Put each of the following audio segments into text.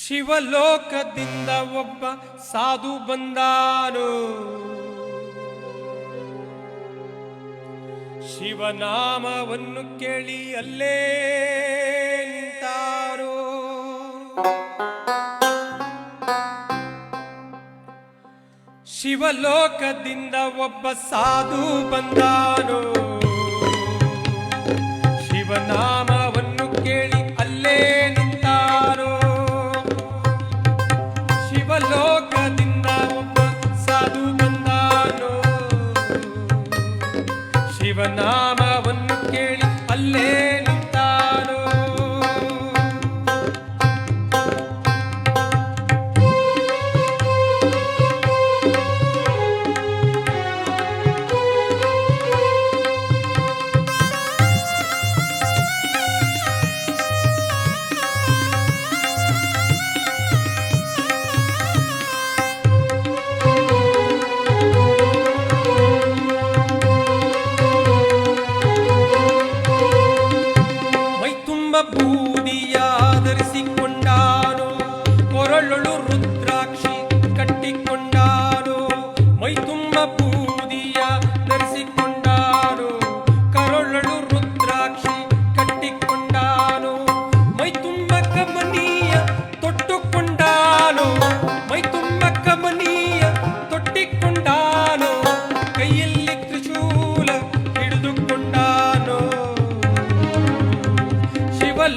ಶಿವಲೋಕದಿಂದ ಒಬ್ಬ ಸಾಧು ಬಂದಾನು. ಶಿವನಾಮವನ್ನು ಕೇಳಿ ಅಲ್ಲೇ ಶಿವಲೋಕದಿಂದ ಒಬ್ಬ ಸಾಧು ಬಂದಾನೋ. जीवना பிரம்ம பூதியாதரிசி கொண்டானும் பொருளொழு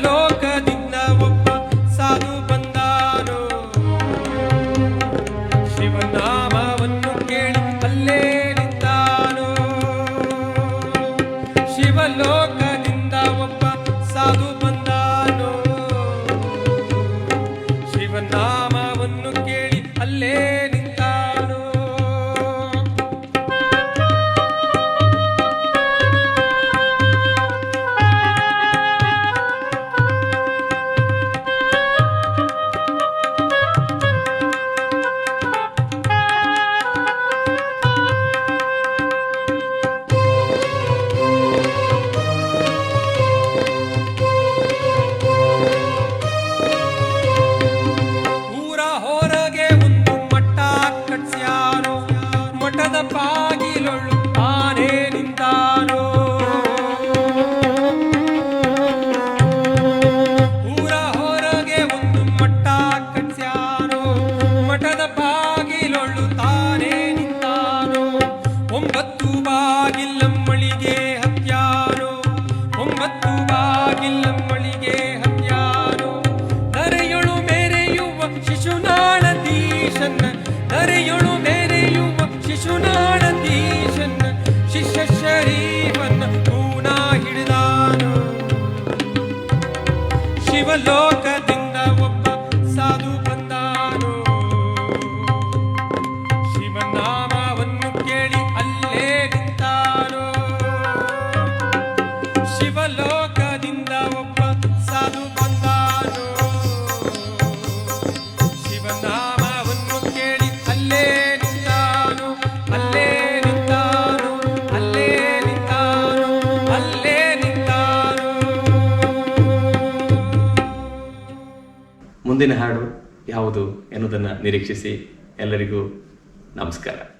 ಲೋಕದಿಂದ ಒಬ್ಬ ಸಾಧು ಬಂದಾನೋ? ಶಿವನಾಮವನ್ನು ಕೇಳಿ ಅಲ್ಲೇ ನಿಂತಾನೋ? ಶಿವಲೋಕದಿಂದ ಒಬ್ಬ ಸಾಧು இல்லம் மளிகே. ಮುಂದಿನ ಹಾಡು ಯಾವುದು ಎನ್ನುವುದನ್ನು ನಿರೀಕ್ಷಿಸಿ ಎಲ್ಲರಿಗೂ ನಮಸ್ಕಾರ.